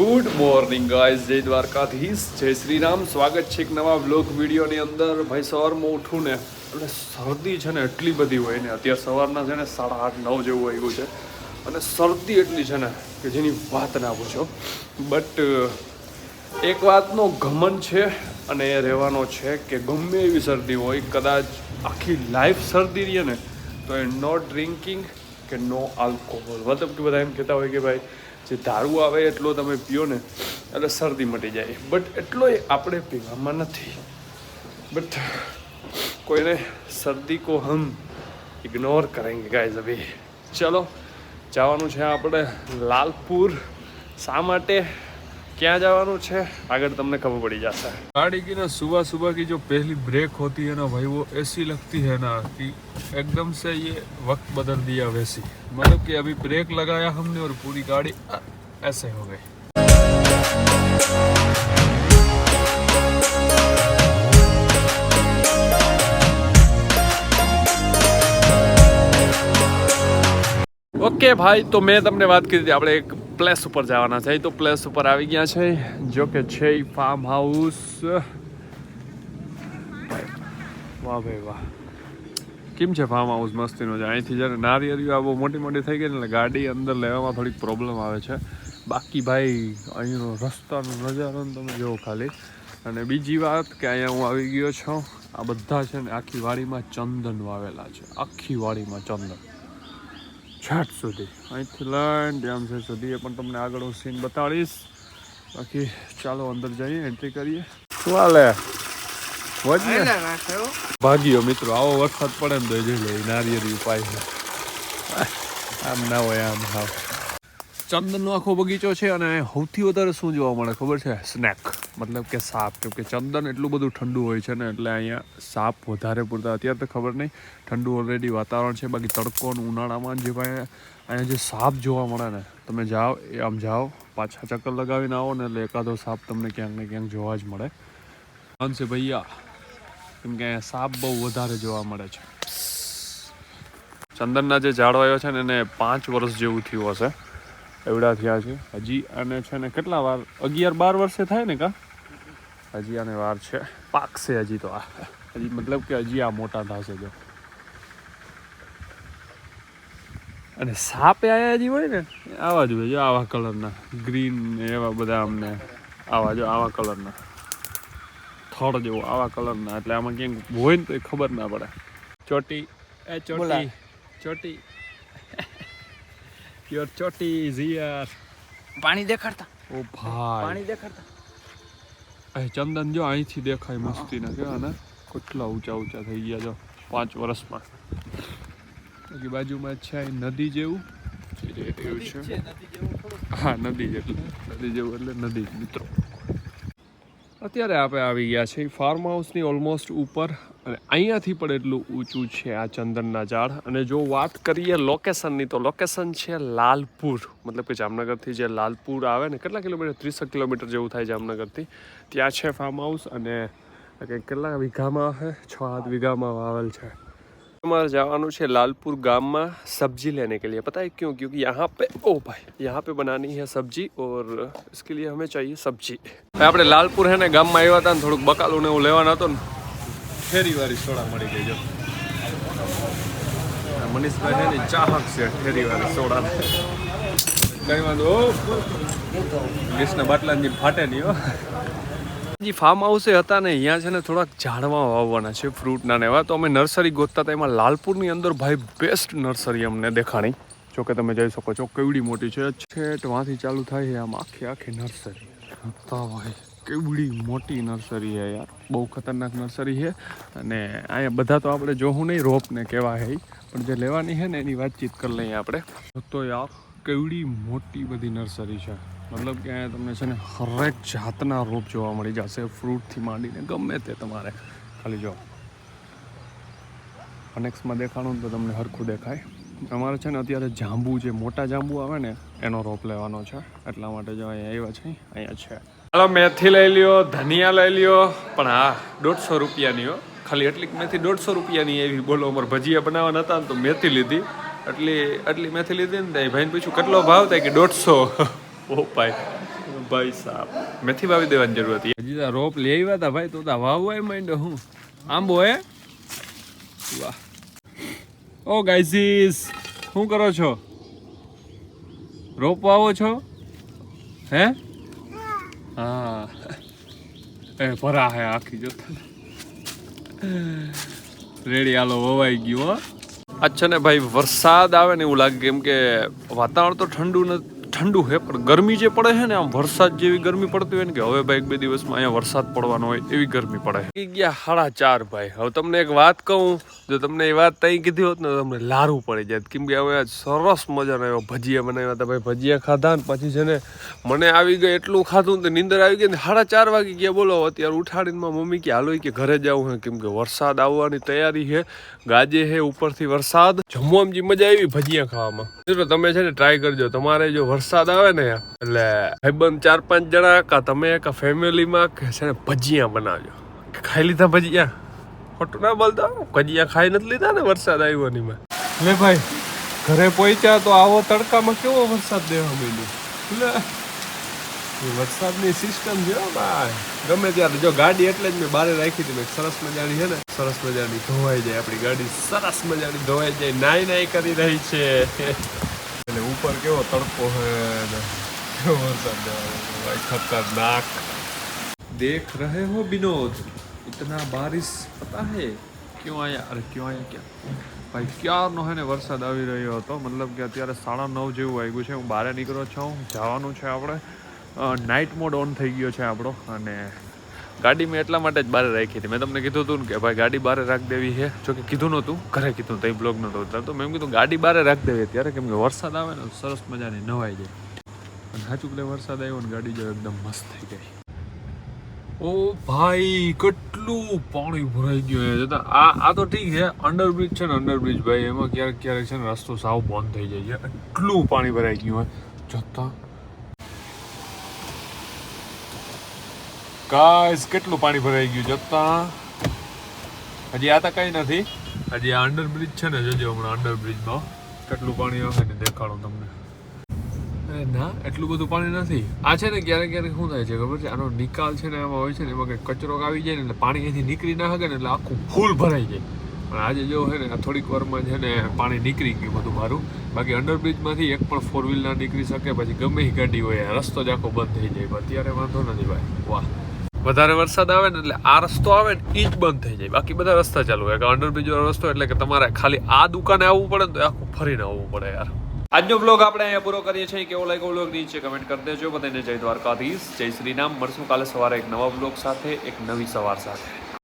Good morning guys જય દ્વારકાધીશ. જય શ્રી રામ સ્વાગત છે એક નવા વ્લોગ વિડીયોની અંદર. ભાઈ, સવારમાં ઉઠું ને, એટલે શરદી છે ને એટલી બધી હોય ને. અત્યારે સવારના છે ને સાડા આઠ, નવ જેવું આવ્યું છે. અને શરદી એટલી છે ને કે જેની વાત ના પૂછો. બટ એક વાતનો ગમન છે અને એ રહેવાનો છે કે ગમે એવી શરદી હોય, કદાચ આખી લાઈફ શરદી રહે ને, તો એ નો ડ્રિંકિંગ કે નો આલ્કોહોલ મતલબ કે બધા એમ કહેતા હોય કે ભાઈ જે દારૂ આવે એટલો તમે પીઓ ને, એટલે શરદી મટી જાય. બટ એટલો આપણે પીવામાં નથી. બટ કોઈને શરદી કો હમ ઇગ્નોર કરેંગે ગાઈઝ અભી ચલો, જવાનું છે આપણે લાલપુર. શા માટે? ક્યાં જવાનું છે આગળ તમને ખબર પડી જશે गाड़ी की ना सुबह सुबह की जो पहली ब्रेक होती है ना भाई वो ऐसी लगती है ना कि एकदम से ये वक्त बदल दिया वैसी मतलब कि अभी ब्रेक लगाया हमने और पूरी गाड़ी अ, ऐसे हो गई ઓકે ભાઈ તો મેં તમને વાત કરી હતી આપણે એક પ્લેસ ઉપર જવાના છે. તો પ્લેસ ઉપર આવી ગયા છે. જો કે છે ફાર્મ હાઉસ વાહ ભાઈ વાહ. કેમ છે ફાર્મ હાઉસ મસ્તીનો છે? અહીંથી જ્યારે નારિયેળીઓ આ બહુ મોટી મોટી થઈ ગઈ ને એટલે ગાડી અંદર લેવામાં થોડીક પ્રોબ્લેમ આવે છે. બાકી ભાઈ, અહીંનો રસ્તાનો નજારો તમે જુઓ ખાલી. અને બીજી વાત કે અહીંયા હું આવી ગયો છું. આ બધા છે ને આખી વાડીમાં ચંદન વાવેલા છે. આખી વાડીમાં ચંદન. છાટ સુધી અહીંથી લઈને ડેમ છે સુધી એ પણ તમને આગળ હું સીન બતાડીશ. બાકી ચાલો અંદર જઈએ એન્ટ્રી કરીએ. ચાલે ભાગ્યો મિત્રો આવો વરસાદ પડે ને તો એ જોઈ લે નારિયેળી ઉપાય છે. આમ ના હોય આમ હાવ ચંદનનો આખો બગીચો છે અને સૌથી વધારે શું જોવા મળે ખબર છે? સ્નેક મતલબ કે સાપ કેમ કે ચંદન એટલું બધું ઠંડુ હોય છે ને એટલે અહીંયા સાપ વધારે પૂરતા. અત્યારે તો ખબર નહીં. ઠંડુ ઓલરેડી વાતાવરણ છે. બાકી તડકો ઉનાળામાં જે ભાઈ અહીંયા જે સાપ જોવા મળે ને, તમે જાઓ, એ આમ જાઓ, પાછા ચક્કર લગાવીને આવો ને એટલે એકાદો સાપ તમને ક્યાંક ને ક્યાંક જોવા જ મળે. અંશે ભૈયા, કેમ કે અહીંયા સાપ બહુ વધારે જોવા મળે છે. ચંદનના જે ઝાડવાયો છે ને, એને પાંચ વર્ષ જેવું થયું હશે. એવડા થયા છે. હજી આને છે ને કેટલા વાર? અગિયાર બાર વર્ષે થાય ને કા? હજી આને વાર છે. પાકશે હજી તો. આ હજી મતલબ કે હજી આ મોટા થશે જો. અને સાપે આયા હજી હોય ને? આવા જ હોય જો આવા કલરના ગ્રીન ને એવા બધા અમને આવા જો આવા કલરના થડ જેવો આવા કલરના એટલે આમાં ક્યાંક હોય ને તો ખબર ના પડે. ચોટી. એ ચોટી. ચોટી. યોર ચોટી ઇઝ હિયર પાણી દેખાડતા. ઓ ભાઈ. પાણી દેખાડતા. એ ચંદન જો અહીંથી દેખાય મસ્તી ના કેવા ને કેટલા ઊંચા ઊંચા થઈ ગયા જો પાંચ વર્ષમાં. બાકી બાજુમાં છે નદી જેવું. એવું છે હા નદી જેટલું. નદી જેવું એટલે નદી મિત્રો. અત્યારે આપણે આવી ગયા છે ફાર્મ હાઉસની ઓલમોસ્ટ ઉપર અને અહીંયાથી પણ એટલું ઊંચું છે આ ચંદનના ઝાડ. અને જો વાત કરીએ લોકેશનની તો લોકેશન છે લાલપુર. મતલબ કે જામનગરથી જે લાલપુર આવે ને, કેટલા કિલોમીટર? ત્રીસેક કિલોમીટર જેવું થાય જામનગરથી. ત્યાં છે ફાર્મ હાઉસ અને કેટલા વીઘામાં છે છ આઠ વીઘામાં વાવેલ છે. हमारे जवानों से लालपुर गांव में सब्जी लेने के लिए पता है क्यों क्योंकि यहाँ पे ओ भाई यहाँ पे बनानी है सब्जी और इसके लिए हमें चाहिए सब्जी ભાઈ આપણે લાલપુર હે ને ગામમાં આવ્યા હતા ને થોડુંક બકાલું ને એવું લેવાનું હતું ને ઠેરી વાળી સોડા મળી ગઈ જો આ મનીષભાઈ છે ને ચાહક છે ઠેરી વાળી સોડા કઈ વાંધો ગેસના બાટલાની ફાટે નહીં હો જે ફાર્મ હાઉસે હતા ને અહીંયા છે ને થોડાક ઝાડવા વાવવાના છે ફ્રૂટના ને એવા. તો અમે નર્સરી ગોતતા હતા, એમાં લાલપુરની અંદર ભાઈ બેસ્ટ નર્સરી અમને દેખાણી. જો કે તમે જઈ શકો છો, કેવડી મોટી છે. છેટ વાંથી ચાલુ થાય છે આમ આખી આખી નર્સરી હતા ભાઈ કેવડી મોટી નર્સરી છે યાર. બહુ ખતરનાક નર્સરી છે. અને અહીંયા બધા તો આપણે જોવું નહીં, રોપને કેવા છે પણ જે લેવાની છે ને, એની વાતચીત કરી લઈએ આપણે. તો યાર, કેવડી મોટી બધી નર્સરી છે. મતલબ કે તમને છે ને હરેક જાતના રોપ જોવા મળી જશે. ફ્રૂટથી માંડીને ગમે તે તમારે. ખાલી જો. અનેક્સમાં દેખાણું તો તમને હરખું દેખાય. અમારે છે ને અત્યારે જાંબુ જે મોટા જાંબુ આવે ને, એનો રોપ લેવાનો છે. એટલા માટે જો અહીંયા આવ્યા છે. અહીંયા છે. હાલો મેથી લઈ લ્યો, ધનિયા લઈ લ્યો, પણ હા દોઢસો રૂપિયાની હો. ખાલી એટલી મેથી દોઢસો રૂપિયાની એવી બોલો અમારે ભજીયા બનાવવાના હતા ને તો મેથી લીધી. એટલી એટલી મેથી લીધી ને તો એ ભાઈને પૂછ્યું, કેટલો ભાવ થાય કે દોઢસો? ઓ ભાઈ ભાઈ સાહેબ મેથી વાવી દેવાની જરૂર હતી. હજી તો રોપ લઈ આવ્યા હતા ભાઈ તો તો વાવવાય માંડ્યો હું. આંબો હે? વાહ. ઓ ગાઈઝીસ શું કરો છો? રોપ વાવો છો? હે? હા. એ ભરા હે આખી જોતા રેડી હાલો વવાઈ ગયો હો. અચ્છા ને ભાઈ વરસાદ આવે ને એવું લાગે કેમ કે વાતાવરણ તો ઠંડુ ન ઠંડુ છે પણ ગરમી જે પડે છે ને, આમ વરસાદ જેવી ગરમી પડતી હોય ને કે હવે ભાઈ એક બે દિવસમાં અહીંયા વરસાદ પડવાનો હોય એવી ગરમી પડે ગયા સાડા ચાર ભાઈ. હવે તમને એક વાત કહું, જો તમને એ વાત તઈ કીધી હોત ને તમને લારું પડી જાય. કેમ કે હવે સરસ મજાના એવો ભજીયા બનાવ્યા હતા ભાઈ. ભજીયા ખાધા ને પછી છે ને મને આવી ગઈ એટલું ખાધું ને નીંદર આવી ગઈ ને સાડા ચાર વાગી ગયા બોલો અત્યારે ઉઠાડીને મમ્મી કે હાલો કે ઘરે જવું છે કેમ કે વરસાદ આવવાની તૈયારી છે ગાજે છે ઉપરથી વરસાદ. જમવામાં જે મજા આવી ભજીયા ખાવામાં. તમે છે ને ટ્રાય કરજો. તમારે જો વરસાદ આવે ને, એટલે ભાઈબંધ ચાર પાંચ જણા કા તમે કા ફેમિલીમાં કે છે ને ભજીયા બનાવજો. ખાઈ લીધા ભજીયા? ખોટું ના બોલતા ભજીયા ખાઈ નથી લીધા ને વરસાદ આવ્યો ની માં લે ભાઈ, ઘરે પહોંચ્યા તો આવો તડકામાં કેવો વરસાદ દેવા મળ્યો એટલે વરસાદની સિસ્ટમ છે ભાઈ. ગમે ત્યારે જો ગાડી એટલે જ મેં બારે રાખી હતી સરસ મજાની છે ને, સરસ મજાની ધોવાઈ જાય આપણી ગાડી, સરસ મજાની ધોવાઈ જાય નાઈ નાઈ કરી રહી છે. ઉપર કેવો તડકો હે ને કેવો વરસાદ દેવાનો છે ભાઈ ખતરનાક देख रहे हो विनोद इतना बारिश पता है क्यों आया अरे क्यों आया क्या ભાઈ ક્યારનો હે ને વરસાદ આવી રહ્યો હતો મતલબ કે અત્યારે સાડા નવ જેવું વાગ્યું છે હું બહાર નીકળ્યો છું જવાનું છે આપણે નાઇટ મોડ ઓન થઈ ગયો છે આપણો અને ગાડી મેં એટલા માટે જ બહાર રાખી હતી. મેં તમને કીધું હતું કે ભાઈ ગાડી બહાર રાખી દેવી છે. જો કે કીધું નહોતું, ઘરે કીધું તઈ બ્લોગ નહોતો ઉતારતો. મેં કીધું ગાડી બહાર રાખી દેવી ત્યારે કેમ કે વરસાદ આવે ને સરસ મજાની નવાઈ જાય. અને સાચું વરસાદ આવ્યો ને ગાડી જો એકદમ મસ્ત થઈ ગઈ. ઓ ભાઈ, કેટલું પાણી ભરાઈ ગયું છે. આ આ તો ઠીક છે અંડરબ્રિજ છે ને અંડરબ્રિજ ભાઈ, એમાં ક્યારેક ક્યારેક છે ને રસ્તો સાવ બંધ થઈ જાય છે. એટલું પાણી ભરાઈ ગયું હોય. જતા ગાઈસ, કેટલું પાણી ભરાઈ ગયું જતા હજી આ તો કઈ નથી. હજી આ અંડરબ્રિજ છે ને, જોજો હમણાં અંડરબ્રિજમાં કેટલું પાણી આવે ને દેખાડો તમને. અરે ના, એટલું બધું પાણી નથી. આ છે ને, ક્યારેક ક્યારેક શું થાય છે ખબર છે? આનો નિકાલ છે ને એમાં હોય છે ને, એમાં કંઈક કચરો આવી જાય ને, એટલે પાણી અહીંથી નીકળી ના શકે ને, એટલે આખું ફૂલ ભરાઈ જાય. પણ આજે જો છે ને થોડીક વારમાં છે ને, પાણી નીકળી ગયું બધું મારું. બાકી અંડરબ્રિજમાંથી એક પણ ફોર વ્હીલ ના નીકળી શકે, પછી ગમે એ ગાડી હોય, રસ્તો જ આખો બંધ થઈ જાય. અત્યારે વાંધો નથી ભાઈ. વાહ. વધારે વરસાદ આવે ને એટલે આ રસ્તો આવે ને એ જ બંધ થઈ જાય. બાકી બધા રસ્તા ચાલુ હોય. અંડરબ્રિજ વાળો રસ્તો એટલે કે તમારે ખાલી આ દુકાને આવવું પડે ને તો આખું ફરીને આવવું પડે યાર. આજનો બ્લોગ આપણે અહીંયા પૂરો કરીએ છીએ. કેવો લાગ્યો બ્લોગ નીચે કમેન્ટ કરી દેજો. બધાને જય દ્વારકાધીશ. જય શ્રી રામ. મળશું કાલે સવારે એક નવા બ્લોગ સાથે, એક નવી સવાર સાથે.